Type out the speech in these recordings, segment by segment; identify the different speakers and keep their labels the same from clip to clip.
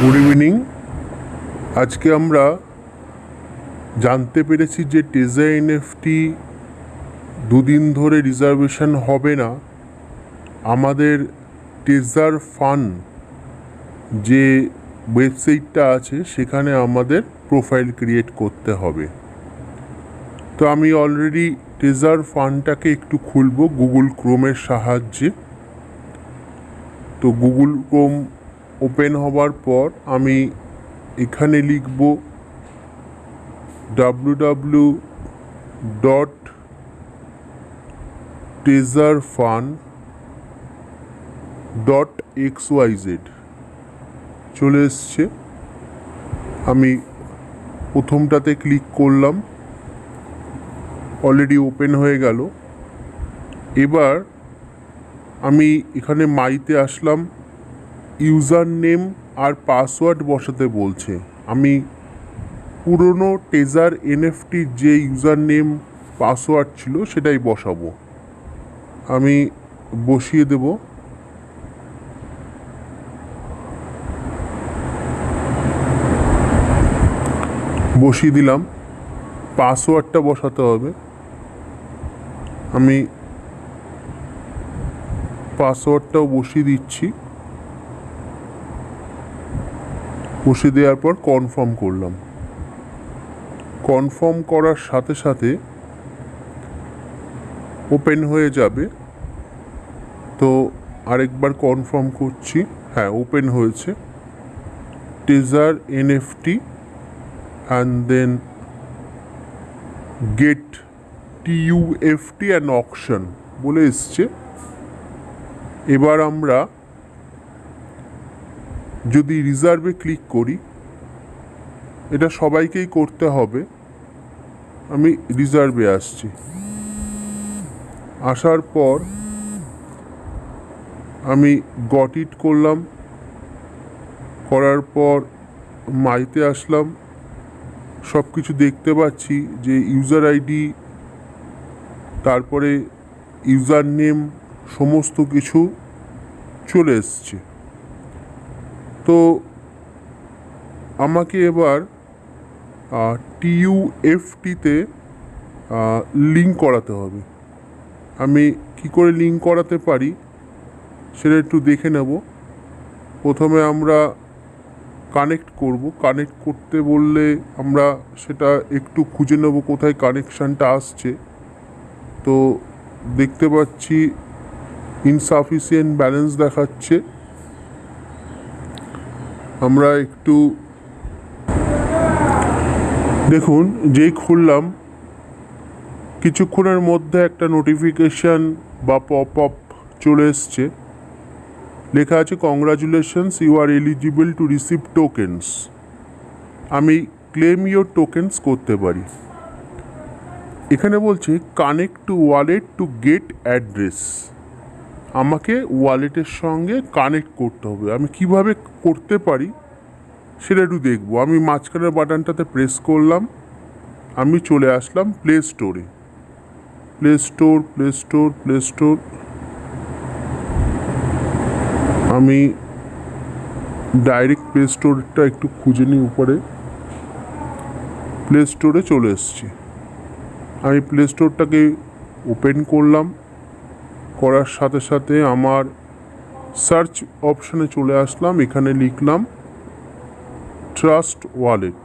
Speaker 1: Good evening আজকে আমরা জানতে পেরেছি যে টেজা এনএফটি দুদিন ধরে রিজার্ভেশন হবে না। আমাদের টেজার ফান যে ওয়েবসাইটটা আছে, সেখানে আমাদের প্রোফাইল ক্রিয়েট করতে হবে। তো আমি অলরেডি টেজার ফানটাকে একটু খুলবো গুগল ক্রোমের সাহায্যে। তো গুগল ক্রোম ওপেন হওয়ার পর আমি এখানে লিখব W W dot teaser fun dot X Y Z চলে এসছে। আমি প্রথমটাতে ক্লিক করলাম। অলরেডি ওপেন হয়ে গেল। এবার আমি এখানে মাইতে আসলাম। ইউজার নেম আর পাসওয়ার্ড বসাতে বলছে। আমি পুরনো টেজার এনএফটির যে ইউজার নেম পাসওয়ার্ড ছিল সেটাই বসাবো। আমি বসিয়ে দেব। বসিয়ে দিলাম। পাসওয়ার্ডটা বসাতে হবে। আমি পাসওয়ার্ডটাও বসিয়ে দিচ্ছি। বসিয়ে দেওয়ার পর কনফার্ম করলাম। কনফার্ম করার সাথে সাথে ওপেন হয়ে যাবে। তো আরেকবার কনফার্ম করছি। হ্যাঁ ওপেন হয়েছে। Tezar NFT and then get TUFT and auction বলে এসছে। এবার আমরা যদি রিজার্ভে ক্লিক করি, এটা সবাইকেই করতে হবে। আমি রিজার্ভে আসছি। আসার পর আমি গট ইট করলাম। করার পর মাইতে আসলাম। সব কিছু দেখতে পাচ্ছি যে ইউজার আইডি তারপরে ইউজার নেম সমস্ত কিছু চলে এসছে। তো আমাকে এবার টিইউএফটিতে লিঙ্ক করাতে হবে। আমি কি করে লিঙ্ক করাতে পারি সেটা একটু দেখে নেব। প্রথমে আমরা কানেক্ট করব। কানেক্ট করতে বললে আমরা সেটা একটু খুঁজে নেব কোথায় কানেকশানটা আসছে। তো দেখতে পাচ্ছি ইনসাফিসিয়েন্ট ব্যালেন্স দেখাচ্ছে। আমরা একটু দেখুন, যেই খুললাম, কিছুক্ষণের মধ্যে একটা নোটিফিকেশান বা পপ আপ চলে এসছে। লেখা আছে congratulations you are eligible to receive tokens আমি ক্লেম ইউর টোকেন্স করতে পারি। এখানে বলছে connect to wallet to get address আমাকে ওয়ালেটের সঙ্গে কানেক্ট করতে হবে। আমি কীভাবে করতে পারি সেটা একটু দেখব। আমি মাঝখানের বাটনটাতে প্রেস করলাম। আমি চলে আসলাম প্লে স্টোরে play store play store play store আমি ডাইরেক্ট প্লে স্টোরটা একটু খুঁজে নিই উপরে। প্লে স্টোরে চলে এসেছি। আমি প্লে স্টোরটাকে ওপেন করলাম। করার সাথে সাথে আমার সার্চ অপশানে চলে আসলাম। এখানে লিখলাম ট্রাস্ট ওয়ালেট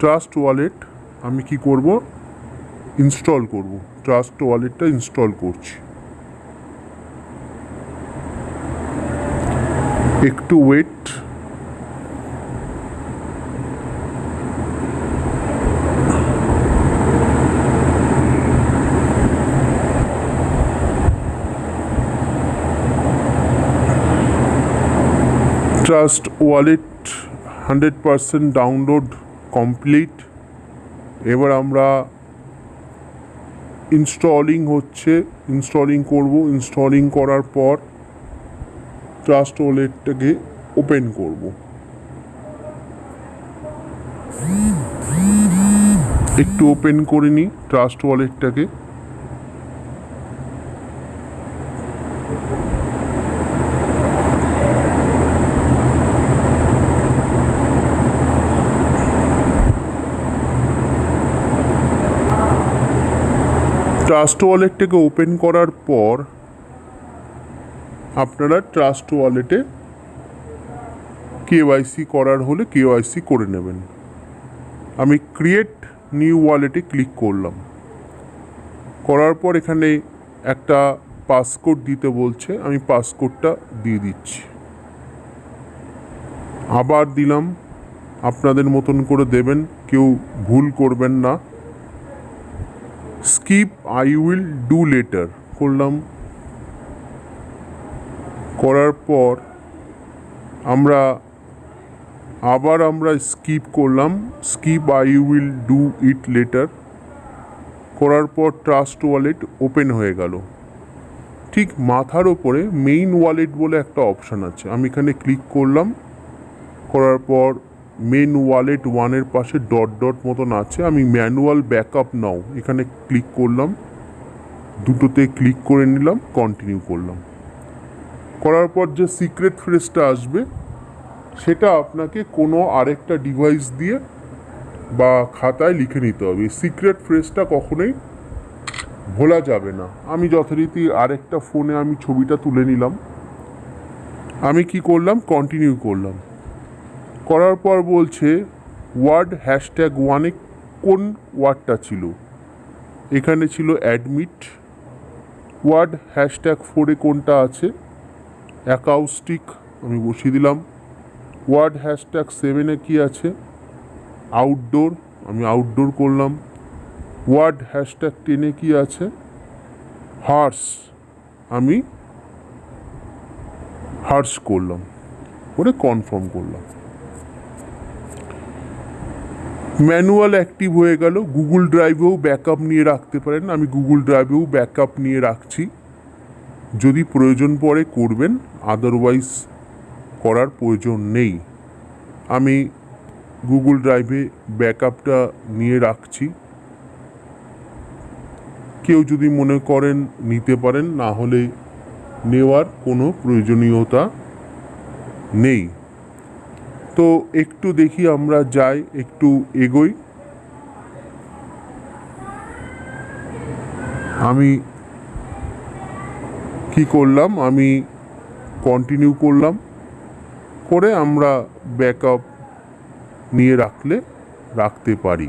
Speaker 1: ট্রাস্ট ওয়ালেট আমি কি করব? ইনস্টল করব। ট্রাস্ট ওয়ালেটটা ইনস্টল করছি। একটু wait trust wallet hundred percent download complete এবার আমরা ইনস্টলিং হচ্ছে ইনস্টলিং করব। ইনস্টলিং করার পর ট্রাস্ট ওয়ালেটটাকে ওপেন করব। একটু ওপেন করে নিই ট্রাস্ট ওয়ালেটটাকে ট্রাস্ট ওয়ালেটটাকে ওপেন করার পর আপনারা ট্রাস্ট ওয়ালেটে কেওয়াইসি করার হলে কেওয়াইসি করে নেবেন। আমি ক্রিয়েট নিউ ওয়ালেটে ক্লিক করলাম। করার পর এখানে একটা পাসকোড দিতে বলছে, আমি পাসকোডটা দিয়ে দিচ্ছি। আবার দিলাম, আপনাদের মতন করে দেবেন, কেউ ভুল করবেন না। Skip, I will do later. করলাম করার পর আমরা আবার আমরা স্কিপ করলাম। Skip, I will do it later. করার পর ট্রাস্ট ওয়ালেট ওপেন হয়ে গেল। ঠিক মাথার ওপরে মেইন ওয়ালেট বলে একটা অপশান আছে। আমি এখানে ক্লিক করলাম। করার পর মেন ওয়ালেট ওয়ানের পাশে ডট ডট মতন আছে। আমি ম্যানুয়াল ব্যাকআপ নাও এখানে ক্লিক করলাম। দুটোতে ক্লিক করে নিলাম কন্টিনিউ করলাম। করার পর যে সিক্রেট ফ্রেজটা আসবে, সেটা আপনাকে কোনো আরেকটা ডিভাইস দিয়ে বা খাতায় লিখে নিতে হবে। সিক্রেট ফ্রেজটা কখনোই ভোলা যাবে না। আমি যথারীতি আরেকটা ফোনে আমি ছবিটা তুলে নিলাম। আমি কি করলাম? কন্টিনিউ করলাম। করার পর বলছে, ওয়ার্ড হ্যাশট্যাগ ওয়ানে কোন ওয়ার্ডটা ছিল? এখানে ছিল অ্যাডমিট। ওয়ার্ড হ্যাশট্যাগ ফোরে কোনটা আছে? অ্যাকাউস্টিক, আমি বসিয়ে দিলাম। ওয়ার্ড হ্যাশট্যাগ সেভেনে কি আছে? আউটডোর, আমি আউটডোর করলাম। ওয়ার্ড হ্যাশট্যাগ টেনে কি আছে? হার্স, আমি হার্স করলাম। করে কনফার্ম করলাম। ম্যানুয়াল অ্যাক্টিভ হয়ে গেল। গুগল ড্রাইভেও ব্যাকআপ নিয়ে রাখতে পারেন। আমি গুগল ড্রাইভেও ব্যাকআপ নিয়ে রাখছি। যদি প্রয়োজন পড়ে করবেন আদারওয়াইজ করার প্রয়োজন নেই। আমি গুগল ড্রাইভে ব্যাকআপটা নিয়ে রাখছি। কেউ যদি মনে করেন নিতে পারেন, না হলে নেওয়ার কোনো প্রয়োজনীয়তা নেই। তো একটু দেখি আমরা যাই, একটু এগোই। আমি কি করলাম? আমি কন্টিনিউ করলাম। করে আমরা ব্যাকআপ নিয়ে রাখলে, রাখতে পারি।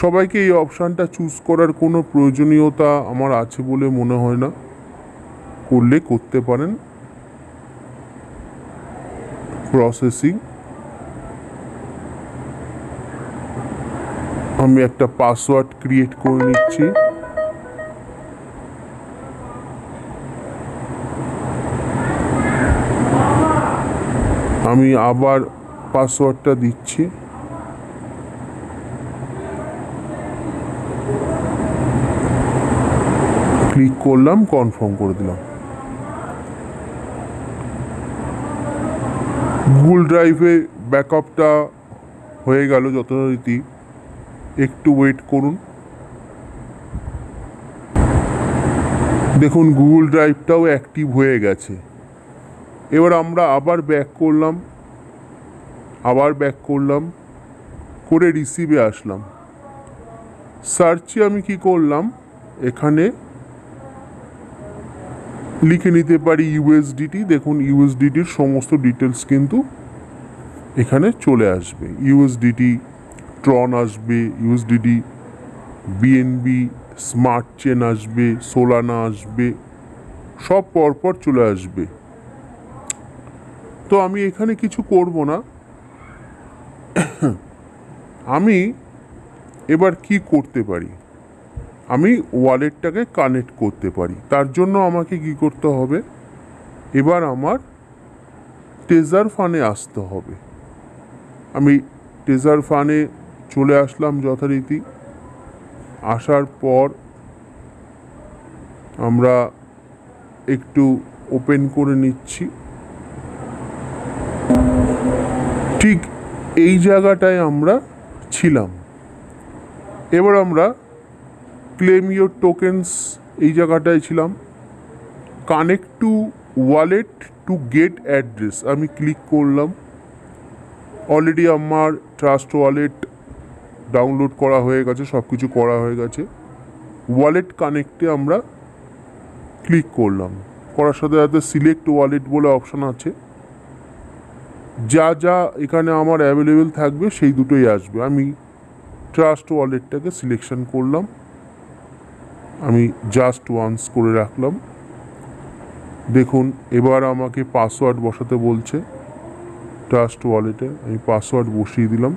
Speaker 1: সবাইকে এই অপশানটা চুজ করার কোনো প্রয়োজনীয়তা আমার আছে বলে মনে হয় না। করলে করতে পারেন। প্রসেসিং আমি একটা পাসওয়ার্ড ক্রিয়েট করে নিচ্ছি। আমি আবার পাসওয়ার্ডটা দিচ্ছি। ক্লিক করলাম কনফার্ম করে দিলাম। গুগল ড্রাইভে ব্যাকআপটা হয়ে গেল যথারীতি। একটু ওয়েট করুন। দেখুন, গুগল ড্রাইভটাও অ্যাক্টিভ হয়ে গেছে। এবার আমরা আবার ব্যাক করলাম, আবার ব্যাক করলাম, করে রিসিভে আসলাম। সার্চে আমি কি করলাম? এখানে লিখে নিতে পারি ইউএসডিটি দেখুন ইউএসডিটির সমস্ত ডিটেলস কিন্তু এখানে চলে আসবে। ইউএসডিটি ট্রন আসবে ইউএসডিটি বিএনবি স্মার্ট চেন আসবে সোলানা আসবে, সব পরপর চলে আসবে। তো আমি এখানে কিছু করব না। আমি এবার কি করতে পারি? আমি ওয়ালেটটাকে কানেক্ট করতে পারি। তার জন্য আমাকে কি করতে হবে? এবার আমার টেজার ফানে আসতে হবে। আমি টেজার ফানে চলে আসলাম যথারীতি। আসার পর আমরা একটু ওপেন করে নিচ্ছি। ঠিক এই জায়গাটায় আমরা ছিলাম। এবার আমরা ক্লেম ইউর টোকেন্স এই জায়গাটায় ছিলাম। Connect to wallet to get address আমি ক্লিক করলাম। অলরেডি আমার ট্রাস্ট ওয়ালেট ডাউনলোড করা হয়ে গেছে সব কিছু করা হয়ে গেছে। ওয়ালেট কানেক্টে আমরা ক্লিক করলাম। করার সাথে সাথে সিলেক্ট ওয়ালেট বলে অপশন আছে। যা যা এখানে আমার অ্যাভেলেবেল থাকবে, সেই দুটোই আসবে। আমি ট্রাস্ট ওয়ালেটটাকে সিলেকশন করলাম। আমি জাস্ট ওয়ান্স করে রাখলাম। দেখুন, এবার আমাকে পাসওয়ার্ড বসাতে বলছে। ট্রাস্ট ওয়ালেটে আমি পাসওয়ার্ড বসিয়ে দিলাম।